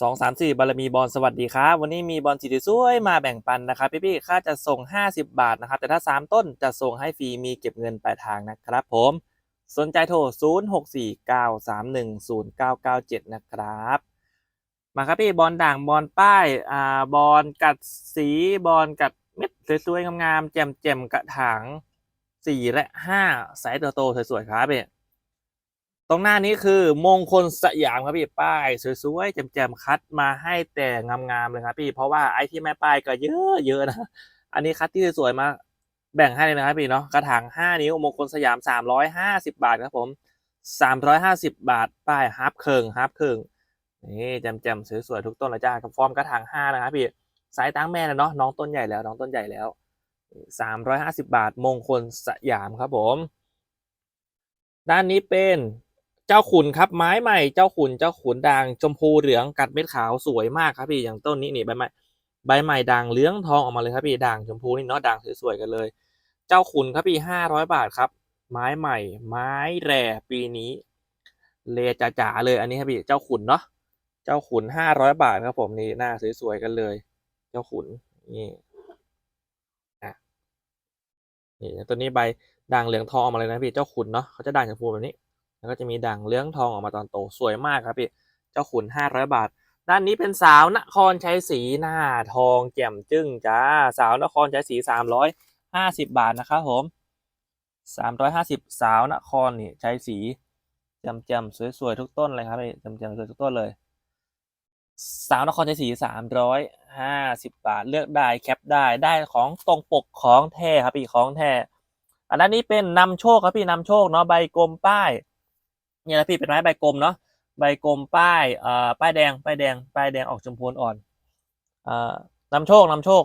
สองสามสี่บารมีบอลสวัสดีครับวันนี้มีบอลสีสวยมาแบ่งปันนะครับพี่ๆค่าจะส่ง 50 บาทนะครับแต่ถ้า 3 ต้นจะส่งให้ฟรีมีเก็บเงินปลายทางนะครับผม สนใจโทร 0 6 4 9 3 1 0 9 9 7 นะครับ มาครับพี่บอลด่างบอลป้ายอ่าบอลกัดสีบอลกัดเม็ดสวยๆงามๆแจ่มๆกระถางสี่และห้าไซส์โตๆสวยๆครับพี่ ตรงหน้านี้คือมงคลสยามครับพี่ป้ายสวยๆแจ่มๆคัดมาให้แต่งามๆเลยครับพี่เพราะว่าไอ้ที่ไม่ป้ายก็เยอะเยอะนะอันนี้คัดที่สวยๆมาแบ่งให้เลยนะครับพี่เนาะกระถาง5 นิ้วมงคลสยาม 350 บาทครับผม 350 บาทป้ายฮับเคิงฮับเคิงนี่แจ่มๆสวยๆทุกต้นเลยจ้ากับฟอร์มกระถาง5นะครับพี่สายตั้งแม่แล้วเนาะน้องต้นใหญ่แล้วน้องต้นใหญ่แล้ว 350 บาทมงคลสยามครับผม ด้านนี้เป็น เจ้าขุนครับไม้ใหม่เจ้าขุนเจ้าขุนด่างชมพูเหลืองกัดเม็ดขาวสวยมากครับพี่อย่างต้นนี้นี่ใบใหม่ใบใหม่ด่างเหลืองทองออกมาเลยครับพี่ด่างชมพูนี่เนาะด่างสวยๆกันเลย เจ้าขุนครับพี่ห้าร้อยบาทครับ ไม้ใหม่ ไม้แร่ปีนี้เลจ๋าๆเลยอันนี้ครับพี่เจ้าขุนเนาะเจ้าขุนห้าร้อยบาทครับผมนี่หน้าสวยๆกันเลย เจ้าขุนนี่อะนี่ตัวนี้ใบด่างเหลืองทองออกมาเลยนะพี่เจ้าขุนเนาะเขาจะด่างชมพูแบบนี้ แล้วก็จะมีด่างเลืองทองออกมาตอนโตสวยมากครับพี่เจ้าขุนห้าร้อยบาท ด้านนี้เป็นสาวนครชัยศรีหน้าทองแจ่มจึ้งจ้าสาวนครชัยศรีสามร้อยห้าสิบบาทนะครับผมสามร้อยห้าสิบสาวนครนี่ชัยศรีแจ่มแจ่มๆสวยๆทุกต้นเลยครับพี่แจ่มแจ่มๆสวยทุกต้นเลยสาวนครชัยศรีสามร้อยห้าสิบบาทเลือกได้แคปได้ได้ของตรงปกของแท้ครับพี่ของแท้อันนั้นนี้เป็นนำโชคครับพี่นำโชคเนาะใบกลมป้าย เนี่ยนะพี่เป็นไม้ใบกลมเนาะใบกลมป้ายเอ่อป้ายแดงป้ายแดงป้ายแดงออกชมพูอ่อนเอ่อนำโชคนำโชค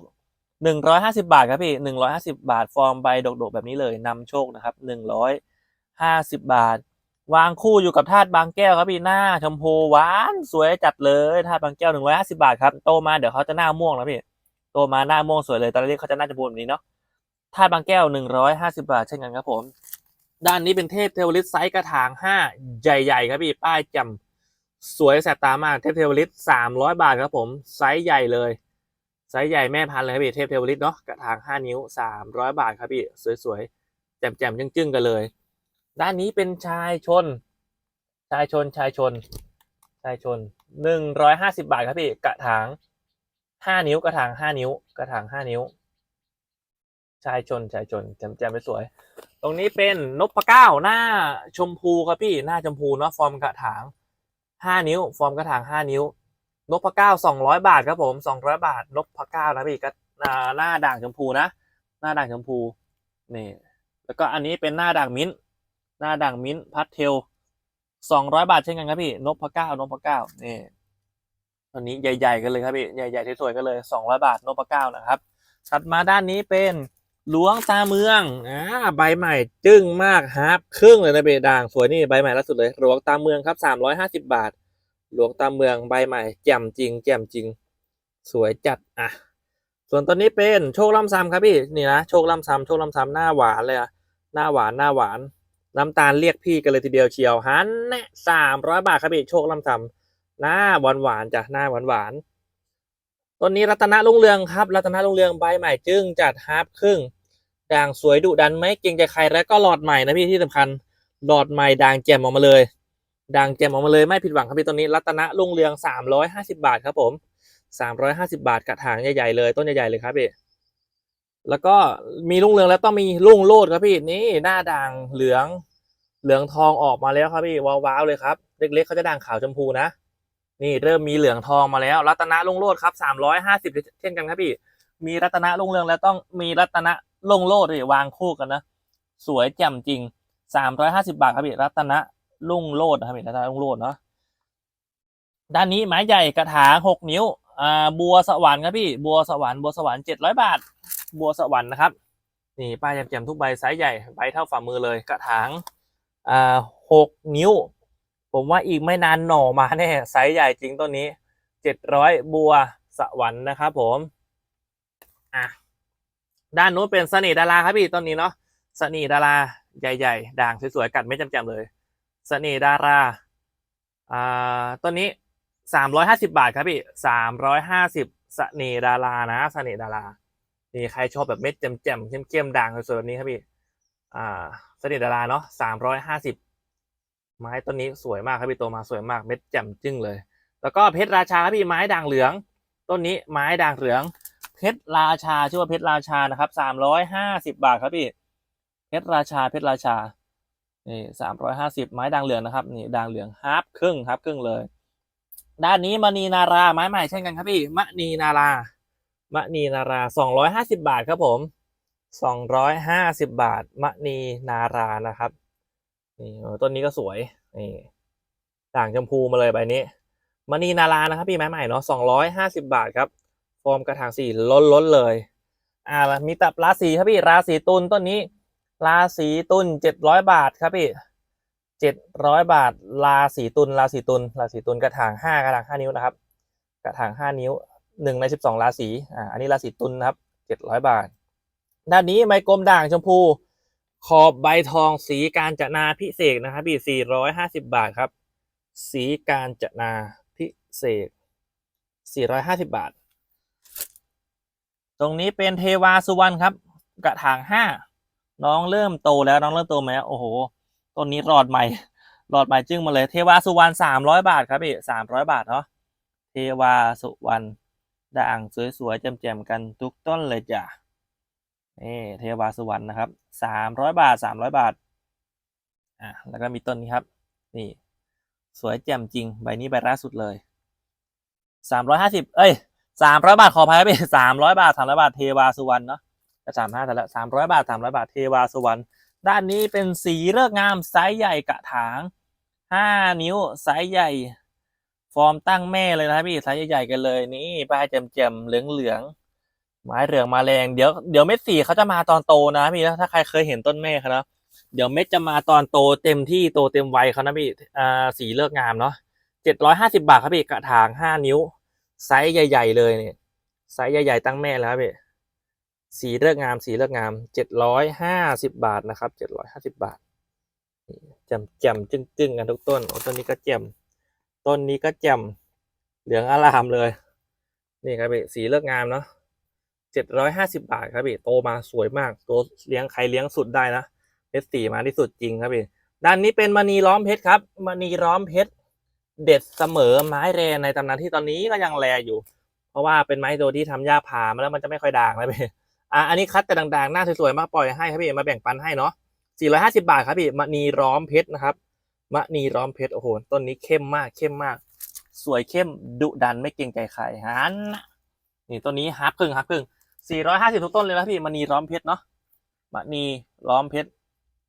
หนึ่งร้อยห้าสิบาทครับพี่หนึ่งร้อยห้าสิบาท ฟอร์มใบดกๆแบบนี้เลยนำโชคนะครับหนึ่งร้อยห้าสิบบาท วางคู่อยู่กับธาตุบางแก้วครับพี่หน้าชมพูหวานสวยจัดเลยธาตุบางแก้วหนึ่งร้อยห้าสิบาทครับโตมาเดี๋ยวเขาจะหน้าม่วงแล้วพี่โตมาหน้าม่วงสวยเลยตอนแรกเขาจะหน้าชมพูแบบนี้เนาะธาตุบางแก้วหนึ่งร้อยห้าสิบาทเช่นกันครับผม ด้านนี้เป็นเทพเทวฤทธิ์ไซส์กระถางห้าใหญ่ๆครับพี่ป้ายจำสวยแสบตามากเทพเทวฤทธิ์สามร้อยบาทครับผมไซส์ใหญ่เลยไซส์ใหญ่แม่พันธุ์เลยครับพี่เทพเทวฤทธิ์เนาะกระถางห้านิ้วสามร้อยบาทครับพี่สวยๆแจ่มๆจึ้งๆกันเลย ด้านนี้เป็นชายชน ชายชนชายชนชายชนหนึ่งร้อยห้าสิบาทครับพี่กระถางห้านิ้วกระถางห้านิ้ว กระถางห้านิ้ว ชายชนชายชนแจ่มไปสวย ตรงนี้เป็นนกพเก้าหน้าชมพูครับพี่หน้าชมพูเนาะฟอร์มกระถางห้านิ้ว ฟอร์มกระถางห้านิ้วนกพเก้าสองร้อยบาทครับผมสองร้อยบาทนกพเก้านะพี่ก็หน้าด่างชมพูนะ หน้าด่างชมพูนี่แล้วก็อันนี้เป็นหน้าด่างมิ้นหน้าด่างมิ้นพัดเทลสองร้อยบาทเช่นกันครับพี่นกพเก้านกพเก้านี่ตัวนี้ใหญ่ๆกันเลยครับพี่ใหญ่ๆสวยๆกันเลยสองร้อยบาทนกพเก้านะครับถัดมาด้านนี้เป็น ลวงตาเมืองอ่าใบใหม่จึ้งมากฮาร์ปครึ่งเลยนะเบด่างสวยนี่ใบใหม่ล่าสุดเลยหลวงตาเมืองครับสามร้อยห้าสิบาทหลวงตาเมืองใบใหม่แจ่มจริง แจ่มจริง สวยจัดอะส่วนตัวนี้เป็นโชคล่ำซ้ำครับพี่นี่นะโชคล่ำซ้ำโชคล่ำซ้ำหน้าหวานเลยอะหน้าหวานหน้าหวาน น้ำตาลเรียกพี่กันเลยทีเดียวเชียวฮันแน่สามร้อยบาทครับพี่โชคล่ำซ้ำหน้าหวานหวานจ้ะหน้าหวานหวาน ต้นนี้รัตนรุ่งเรืองครับ รัตนรุ่งเรืองใบใหม่จึ้งจัดฮาร์ปครึ่ง ด่างสวยดุดันไม่เกรงใจใครแล้วก็หลอดใหม่นะพี่ที่สำคัญหลอดใหม่ด่างแจ่มออกมาเลย ด่างแจ่มออกมาเลยไม่ผิดหวังครับพี่ตัวนี้ รัตนะรุ่งเรืองสามร้อยห้าสิบาทครับผมสามร้อยห้าสิบาทกระถางใหญ่ๆเลยต้นใหญ่ๆเลยครับพี่แล้วก็มีรุ่งเรืองแล้วต้องมีรุ่งโลดครับพี่นี่หน้าด่างเหลืองเหลืองทองออกมาแล้วครับพี่ว้าวๆเลยครับ เล็กๆเขาจะด่างขาวชมพูนะ นี่เริ่มมีเหลืองทองมาแล้ว รัตนะรุ่งโลดครับสามร้อยห้าสิบเช่นกันครับพี่ มีรัตนะรุ่งเรืองแล้วต้องมีรัตนะลงโลดเลยวางคู่กันนะ สวยแจ่มจริงสามร้อยห้าสิบาทครับพี่ รัตนะลุ่งโลดนะครับพี่รัตนะลุ่งโลดเนาะ ด้านนี้ไม้ใหญ่กระถางหกนิ้ว อ่า บัวสวรรค์ครับพี่ บัวสวรรค์ บัวสวรรค์เจ็ดร้อยบาท บัวสวรรค์นะครับ นี่ป้ายแจ่มๆทุกใบไซส์ใหญ่ ใบเท่าฝ่ามือเลย กระถาง อ่าหกนิ้ว ผมว่าอีกไม่นานหน่อมาแน่ไซส์ใหญ่จริงต้นนี้เจ็ดร้อยบัวสวรรค์นะครับผมอะด้านนู้นเป็นเสน่ดาราครับพี่ต้นนี้เนาะเสน่ดาราใหญ่ ๆ ด่างสวยๆกัดไม่จำๆเลยเสน่ดาราอ่าต้นนี้สามร้อยห้าสิบาทครับพี่สามร้อยห้าสิบเสน่ดารานะเสน่ดารานี่ใครชอบแบบเม็ดแจ่มๆเข้มๆด่างสวยๆแบบนี้ครับพี่อ่าเสน่ดาราเนาะสามร้อยห้าสิบ ไม้ต้นนี้สวยมากครับพี่โตมาสวยมากเม็ดแจ่มจึ้งเลย แล้วก็เพชรราชาครับพี่ไม้ด่างเหลือง ต้นนี้ไม้ด่างเหลือง เพชรราชาชื่อว่าเพชรราชานะครับสามร้อยห้าสิบาทครับพี่ เพชรราชาเพชรราชานี่สามร้อยห้าสิบไม้ด่างเหลืองนะครับนี่ด่างเหลืองฮาร์ปครึ่งฮาร์ปครึ่งเลย ด้านนี้มณีนาราไม้ใหม่เช่นกันครับพี่มณีนารามณีนาราสองร้อยห้าสิบาทครับผมสองร้อยห้าสิบาทมณีนารานะครับ นี่ต้นนี้ก็สวยนี่ด่างชมพูมาเลยใบนี้มณีนารานะครับพี่ไม้ใหม่เนาะสองร้อยห้าสิบาทครับฟอร์มกระถางสี่ล้นล้นเลยอ่ามีตับราศีครับพี่ราศีตุลต้นนี้ ราศีตุลเจ็ดร้อยบาทครับพี่เจ็ดร้อยบาท ราศีตุลราศีตุลราศีตุลกระถางห้ากระถางห้านิ้วนะครับ กระถางห้านิ้วหนึ่งในสิบสองราศีอ่าอันนี้ราศีตุลนะครับเจ็ดร้อยบาท ด้านนี้ไมกลมด่างชมพู ขอบใบทองสีการจนาพิเศษนะครับพี่สี่ร้อยห้าสิบาทครับ สีการจนาพิเศษสี่ร้อยห้าสิบาท ตรงนี้เป็นเทวาสุวรรณครับ กระถางห้าน้องเริ่มโตแล้วน้องเริ่มโตไหมโอ้โหต้นนี้รอดใหม่รอดใหม่จึ้งมาเลยเทวาสุวรรณสามร้อยบาทครับพี่สามร้อยบาทเนาะเทวาสุวรรณด่างสวยๆแจ่มๆกันทุกต้นเลยจ้ะ นี่เทวาสุวรรณนะครับสามร้อยบาทสามร้อยบาทอะแล้วก็มีต้นนี้ครับ นี่ สวยแจ่มจริง ใบนี้ใบล่าสุดเลยสามร้อยห้าสิบเอ้ยสามร้อยบาทขออภัยครับพี่สามร้อยบาทสามร้อยบาทเทวาสุวรรณเนาะจะสามห้าแต่ละสามร้อยบาทสามร้อยบาทเทวาสุวรรณด้านนี้เป็นสีเลิกงามไซส์ใหญ่กระถางห้านิ้วไซส์ใหญ่ ฟอร์มตั้งแม่เลยนะพี่ไซส์ใหญ่ๆกันเลยนี่ปลายแจ่มๆเหลืองๆ ไม้เหลืองมาแรงเดี๋ยวเดี๋ยวเม็ดสีเขาจะมาตอนโตนะพี่นะถ้าใครเคยเห็นต้นแม่เขานะเดี๋ยวเม็ดจะมาตอนโตเต็มที่โตเต็มวัยเขานะพี่อ่าสีเลิกงามเนาะเจ็ดร้อยห้าสิบาทครับพี่กระถางห้านิ้ว ไซส์ใหญ่ ๆ เลยเนี่ยไซส์ใหญ่ ๆ ตั้งแม่แล้วครับพี่สีเลือกงามสีเลือกงามเจ็ดร้อยห้าสิบบาทนะครับเจ็ดร้อยห้าสิบบาทแจ่มแจ่มจึ้งจึ้งกันทุกต้นต้นนี้ก็แจ่มต้นนี้ก็แจ่มเหลืองอารามเลย นี่ครับพี่สีเลือกงามเนาะ เจ็ดร้อยห้าสิบาทครับพี่โตมาสวยมาก ตัวเลี้ยงใครเลี้ยงสุดได้นะเพชรสีมาที่สุดจริงครับพี่ด้านนี้เป็นมณีล้อมเพชรครับมณีล้อมเพชรเด็ดเสมอไม้แรในตำนานที่ตอนนี้ก็ยังแรอยู่ เพราะว่าเป็นไม้ตัวที่ทำหญ้าผ่ามาแล้วมันจะไม่ค่อยด่างแล้วพี่อะอันนี้คัดแต่ดังๆหน้าสวยๆมาปล่อยให้ครับพี่มาแบ่งปันให้เนาะ450 บาทครับพี่มณีร้อมเพชรนะครับมณีร้อมเพชรโอ้โหต้นนี้เข้มมากเข้มมาก สวยเข้มดุดันไม่เกรงใจใครฮันนะนี่ต้นนี้ฮับครึ่งฮับครึ่ง 450 ทุกต้นเลยนะพี่มณีร้อมเพชรเนาะมณีร้อมเพชร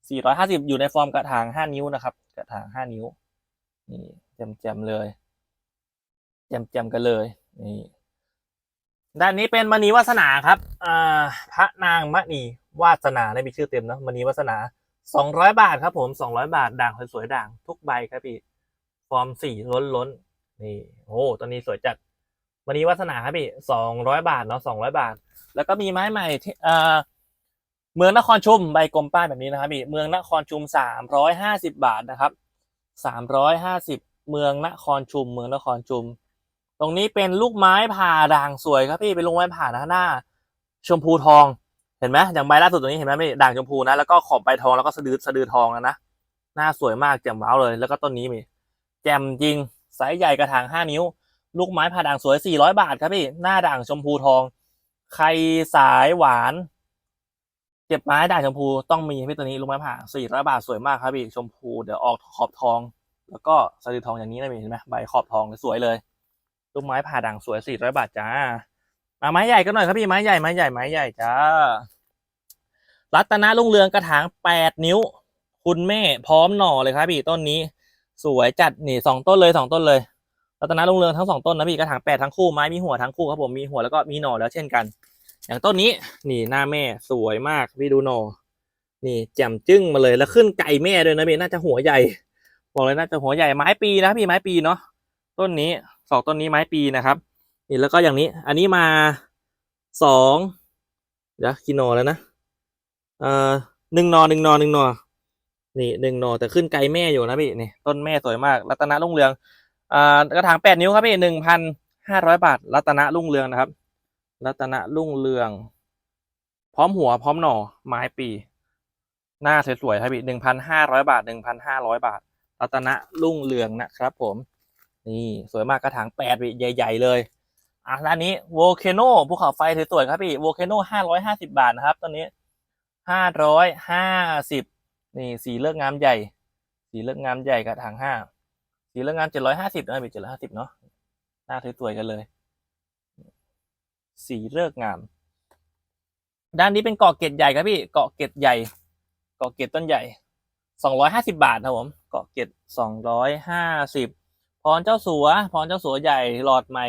450 อยู่ในฟอร์มกระถาง 5 นิ้วนะครับ กระถาง 5 นิ้ว นี่แจมๆเลยแจมๆกันเลย นี่ด้านนี้เป็นมณีวาสนาครับอ่าพระนางมณีวาสนาในมีชื่อเต็มเนอะมณีวาสนาสองร้อยบาทครับผมสองร้อยบาท ด่างสวยๆด่างทุกใบครับพี่ ฟอร์มสีล้นล้นๆนี่ โอ้ตอนนี้สวยจัด มณีวาสนาครับพี่สองร้อยบาทเนาะสองร้อยบาท แล้วก็มีไม้ใหม่ที่อ่าเมืองนครชุมใบกลมป้ายแบบนี้นะครับพี่เมืองนครชุมสามร้อยห้าสิบบาทนะครับสามร้อยห้าสิบเมืองนครชุม เมืองนครชุม ตรงนี้เป็นลูกไม้ผ่าด่างสวยครับพี่เป็นลูกไม้ผ่าหน้า ชมพูทองเห็นไหมอย่างใบล่าสุดตรงนี้เห็นไหมพี่ด่างชมพูนะแล้วก็ขอบใบทองแล้วก็สะดือสะดือทองนะนะหน้าสวยมากแจ่มว้าวเลย แล้วก็ต้นนี้มีแจ่มจริงไซส์ใหญ่กระถางห้านิ้ว ลูกไม้ผ่าด่างสวยสี่ร้อยบาทครับพี่ หน้าด่างชมพูทอง ใครสายหวาน เก็บไม้ด่างชมพูต้องมีพี่ตัวนี้ลูกไม้ผ่าสี่ร้อยบาทสวยมากครับพี่ ชมพูเดี๋ยวออกขอบทอง แล้วก็สะดือทองอย่างนี้นะพี่เห็นไหมใบขอบทองสวยเลย ลูกไม้ผ่าด่างสวยสี่ร้อยบาทจ้ามาไม้ใหญ่กันหน่อยครับพี่ไม้ใหญ่ไม้ใหญ่ไม้ใหญ่จ้า รัตนาลุ่งเรืองกระถางแปดนิ้ว คุณแม่พร้อมหน่อเลยครับพี่ต้นนี้ สวยจัดนี่สองต้นเลยสองต้นเลย รัตนาลุ่งเรืองทั้งสองต้นนะพี่กระถางแปดทั้งคู่ไม้มีหัวทั้งคู่ครับผมมีหัวแล้วก็มีหน่อแล้วเช่นกัน อย่างต้นนี้นี่หน้าแม่สวยมากพี่ดูหน่อนี่แจ่มจึ้งมาเลยแล้วขึ้นไก่แม่ด้วยนะพี่น่าจะหัวใหญ่บอกเลยน่าจะหัวใหญ่ไม้ปีนะพี่ไม้ปีเนาะต้นนี้สองต้นนี้ไม้ปีนะครับนี่แล้วก็อย่างนี้ อันนี้มาสองเดี๋ยวกี่หนอแล้วนะเอ่อหนึ่งหนอหนึ่งหนอหนึ่งหนอนี่หนึ่งหนอแต่ขึ้นไกลแม่อยู่นะพี่นี่ต้นแม่สวยมาก รัตนรุ่งเรือง กระถางแปดนิ้วครับพี่หนึ่งพันห้าร้อยบาท รัตนะรุ่งเรืองนะครับ รัตนะรุ่งเรือง พร้อมหัวพร้อมหน่อไม้ปี หน้าสวยๆครับพี่หนึ่งพันห้าร้อยบาทหนึ่งพันห้าร้อยบาท รัตนะรุ่งเรืองนะครับ ผม นี่สวยมากกระถางแปดพี่ใหญ่ ๆ เลยอะร้านนี้โวลเคโนภูเขาไฟสวยๆครับพี่โวลเคโนห้าร้อยห้าสิบาทนะครับตอนนี้ห้าร้อยห้าสิบนี่สีเลือกงามใหญ่ สีเลือกงามใหญ่กระถางห้า สีเลือกงามเจ็ดร้อยห้าสิบนะพี่เจ็ดร้อยห้าสิบเนาะหน้าสวยๆกันเลย สีเลือกงาม ด้านนี้เป็นเกาะเกตใหญ่ครับพี่เกาะเกตใหญ่เกาะเกตต้นใหญ่สองร้อยห้าสิบาทครับผมเกาะเกตสองร้อยห้าสิบพรเจ้าสัวพรเจ้าสัวใหญ่หลอดใหม่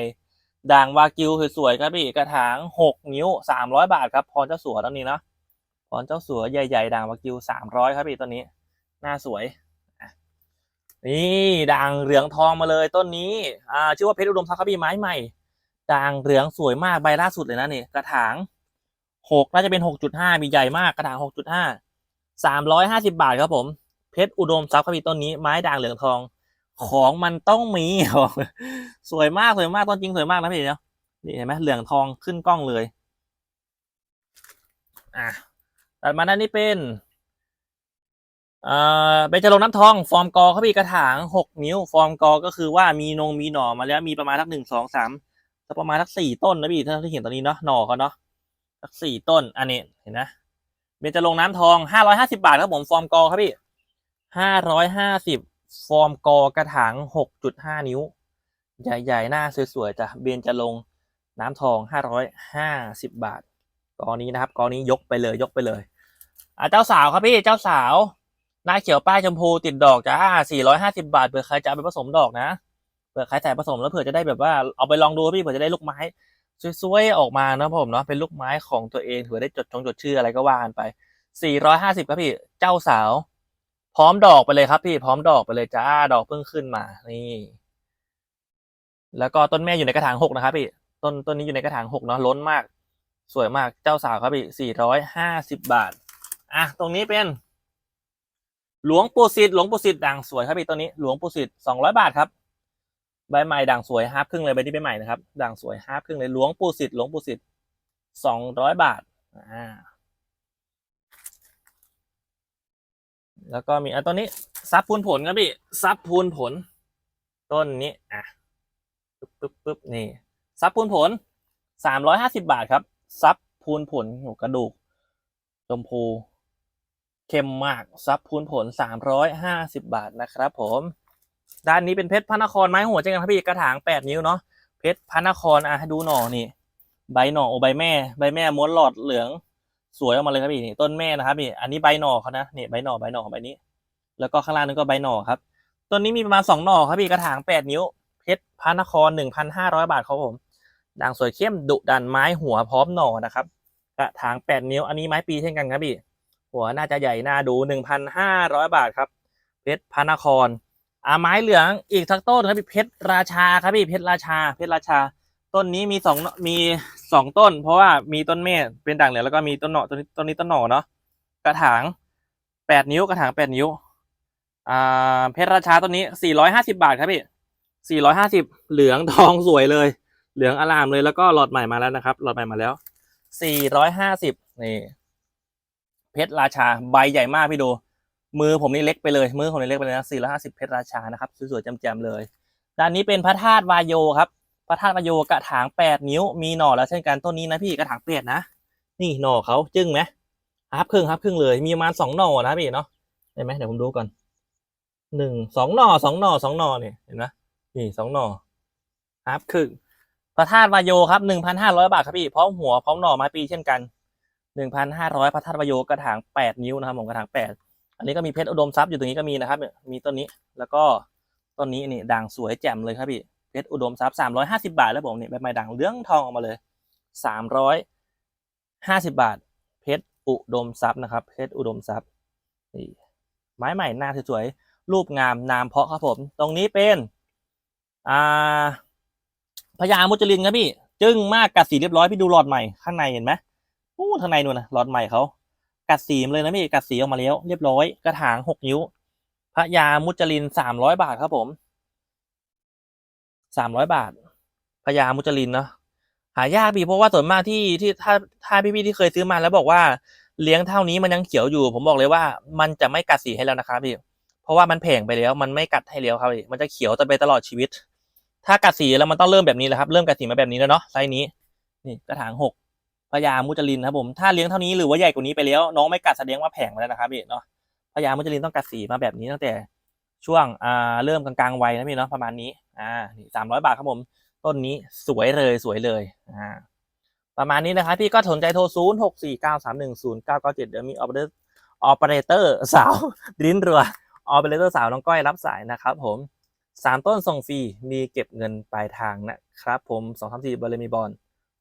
ด่างวากิวสวยๆครับพี่กระถางหกนิ้วสามร้อยบาทครับพรเจ้าสัวต้นนี้เนาะพรเจ้าสัวใหญ่ๆด่างวากิวสามร้อยครับพี่ต้นนี้ หน้าสวย นี่ด่างเหลืองทองมาเลยต้นนี้อ่าชื่อว่าเพชรอุดมทรัพย์ครับมีไม้ใหม่ด่างเหลืองสวยมากใบล่าสุดเลยนะนี่กระถางหกน่าจะเป็นหกจุดห้ามีใหญ่มากกระถางหกจุดห้าสามร้อยห้าสิบาทครับผมเพชรอุดมทรัพย์ครับมีต้นนี้ไม้ด่างเหลืองทอง ของมันต้องมีสวยมากสวยมากต้นจริงสวยมากนะพี่เนาะนี่เห็นไหมเหลืองทองขึ้นกล้องเลย อะตัดมาด้านนี้เป็น เอ่อเบญจรงน้ำทอง ฟอร์มกอเขาพี่กระถางหกนิ้ว ฟอร์มกอก็คือว่ามีนงมีหน่อมาแล้วมีประมาณทักหนึ่งสองสามสักประมาณทักสี่ต้นนะพี่ถ้าที่เห็นตอนนี้เนาะหน่อเขาเนาะสักสี่ต้น อันนี้เห็นนะเบญจรงน้ำทองห้าร้อยห้าสิบาทครับผมฟอร์มกอครับพี่ห้าร้อยห้าสิบฟอร์มกอกระถางหกจุดห้านิ้ว ใหญ่ๆหน้าสวยๆจ้ะเบญจรงน้ำทองห้าร้อยห้าสิบบาทกอนี้นะครับกอนี้ยกไปเลยยกไปเลยอะเจ้าสาวครับพี่เจ้าสาว หน้าเขียวป้ายชมพูติดดอกจ้าสี่ร้อยห้าสิบาทเผื่อใครจะเอาไปผสมดอกนะเผื่อใครใส่ผสมแล้วเผื่อจะได้แบบว่าเอาไปลองดูพี่เผื่อจะได้ลูกไม้สวยๆออกมานะผมเนาะเป็นลูกไม้ของตัวเองเผื่อได้จดชงจดชื่ออะไรก็ว่ากันไปสี่ร้อยห้าสิบครับพี่เจ้าสาว พร้อมดอกไปเลยครับพี่พร้อมดอกไปเลยจ้าดอกเพิ่งขึ้นมา นี่ แล้วก็ต้นแม่อยู่ในกระถางหกนะครับพี่ต้นต้นนี้อยู่ในกระถางหกเนาะล้นมาก สวยมากเจ้าสาวครับพี่สี่ร้อยห้าสิบบาทอะตรงนี้เป็น หลวงปู่สิทธิ์หลวงปู่สิทธิ์ด่างสวยครับพี่ตัวนี้หลวงปู่สิทธิ์สองร้อยบาทครับใบใหม่ด่างสวยฮาร์ปครึ่งเลยใบนี้ใบใหม่นะครับด่างสวยฮาร์ปครึ่งเลยหลวงปู่สิทธิ์หลวงปู่สิทธิ์สองร้อยบาทอ่าแล้วก็มีอะตัวนี้ซับพูนผลครับพี่ซับพูนผล ต้นนี้อะปึ๊บปึ๊บปึ๊บนี่ซับพูนผลสามร้อยห้าสิบาทครับซับพูนผลหัวกระดูกชมพู เข้มมากซับพูนผลสามร้อยห้าสิบาทนะครับผมด้านนี้เป็นเพชรพระนครไม้หัวเจกันครับพี่กระถางแปดนิ้วเนาะเพชรพระนครอะดูหน่อนี่ ใบหน่อโอใบแม่ ใบแม่ม้วนหลอดเหลืองสวยออกมาเลยครับพี่นี่ต้นแม่นะครับพี่อันนี้ใบหน่อเขานะนี่ใบหน่อใบหน่อใบนี้ แล้วก็ข้างล่างนึงก็ใบหน่อครับต้นนี้มีประมาณสองหน่อครับพี่กระถางแปดนิ้ว เพชรพระนครหนึ่งพันห้าร้อยบาทครับผมด่างสวยเข้มดุดันไม้หัวพร้อมหน่อนะครับกระถางแปดนิ้ว อันนี้ไม้ปีเช่นกันครับพี่ หัวน่าจะใหญ่น่าดูหนึ่งพันห้าร้อยบาทครับ เพชรพระนครอ่าไม้เหลืองอีกทักต้นครับพี่เพชรราชาครับพี่เพชรราชา เพชรราชา ต้นนี้มีสองมีสองต้น เพราะว่ามีต้นเมฆเป็นด่างเหลืองแล้วก็มีต้นหน่อต้นนี้ต้นนี้ต้นหน่อเนาะกระถางแปดนิ้วกระถางแปดนิ้วอ่าเพชรราชาต้นนี้สี่ร้อยห้าสิบาทครับพี่สี่ร้อยห้าสิบเหลืองทองสวยเลย เหลืองอลามเลยแล้วก็หลอดใหม่มาแล้วนะครับ หลอดใหม่มาแล้วสี่ร้อยห้าสิบนี่ เพชรราชาใบใหญ่มากพี่ดู มือผมนี่เล็กไปเลย มือผมนี่เล็กไปเลยนะสี่ร้อยห้าสิบเพชรราชานะครับสวยๆแจ่มๆเลยด้านนี้เป็นพระธาตุวายโยครับพระธาตุวายโยกระถางแปดนิ้วมีหน่อแล้วเช่นกันต้นนี้นะพี่กระถางแปดนะนี่หน่อเขาจึ้งไหมฮับครึ่งฮับครึ่งเลยมีประมาณสองหน่อนะพี่เนาะเห็นไหมเดี๋ยวผมดูก่อนหนึ่งสองหน่อสองหน่อสองหน่อเนี่ยเห็นไหมนี่สองหน่อฮับครึ่งพระธาตุวายโยครับหนึ่งพันห้าร้อยบาทครับพี่พร้อมหัวพร้อมหน่อม้ปีเช่นกัน หนึ่งพันห้าร้อยพระธาตุวโยกระถางแปดนิ้วนะครับผมกระถางแปดอันนี้ก็มีเพชรอุดมทรัพย์อยู่ตรงนี้ก็มีนะครับ มีต้นนี้แล้วก็ต้นนี้นี่ด่างสวยแจ่มเลยครับพี่เพชรอุดมทรัพย์สามร้อยห้าสิบาทแล้วผมนี่ใบไม้ด่างเลื้องทองออกมาเลยสามร้อยห้าสิบาท เพชรอุดมทรัพย์นะครับ เพชรอุดมทรัพย์นี่ไม้ใหม่หน้าสวยๆรูปงามนามเพาะครับผม ตรงนี้เป็นอ่าพญามุจลินครับพี่ จึ้งมากกัดสีเรียบร้อยพี่ดูหลอดใหม่ข้างในเห็นไหม อู้ข้างในนู่นนะหลอดใหม่เขากัดสีมเลยนะพี่กัดสีออกมาแล้ว เรียบร้อยกระถางหกนิ้ว พระยามุจลินสามร้อยบาทครับผมสามร้อยบาทพญามุจลินเนาะหายากพี่เพราะว่าส่วนมากที่ที่ถ้าถ้าพี่ๆที่เคยซื้อมาแล้วบอกว่าเลี้ยงเท่านี้มันยังเขียวอยู่ ผมบอกเลยว่ามันจะไม่กัดสีให้แล้วนะครับพี่เพราะว่ามันแผงไปแล้ว มันไม่กัดให้แล้วครับพี่มันจะเขียวต่อไปตลอดชีวิต ถ้ากัดสีแล้วมันต้องเริ่มแบบนี้แหละครับ เริ่มกัดสีมาแบบนี้แล้วเนาะไซส์นี้ นี่กระถางหก พญามุจลินครับผมถ้าเลี้ยงเท่านี้หรือว่าใหญ่กว่านี้ไปแล้วน้องไม่กัดแสดงว่าแผงแล้วนะครับพี่เนาะพญามุจลินต้องกัดสีมาแบบนี้ตั้งแต่ช่วงอ่าเริ่มกลางๆวัยนะพี่เนาะประมาณนี้อ่าสามร้อยบาทครับผม ต้นนี้สวยเลยสวยเลยอ่าประมาณนี้นะครับพี่ก็สนใจโทรศูนย์หกสี่เก้าสามหนึ่งศูนย์เก้าเก้าเจ็ดเดี๋ยวมีออเปอเรเตอร์ออเปอเรเตอร์สาวดิ้นรัวออเปอเรเตอร์สาวน้องก้อยรับสายนะครับผมสามต้นส่งฟรีมีเก็บเงินปลายทางนะครับผมสองสามสี่บริมีบอล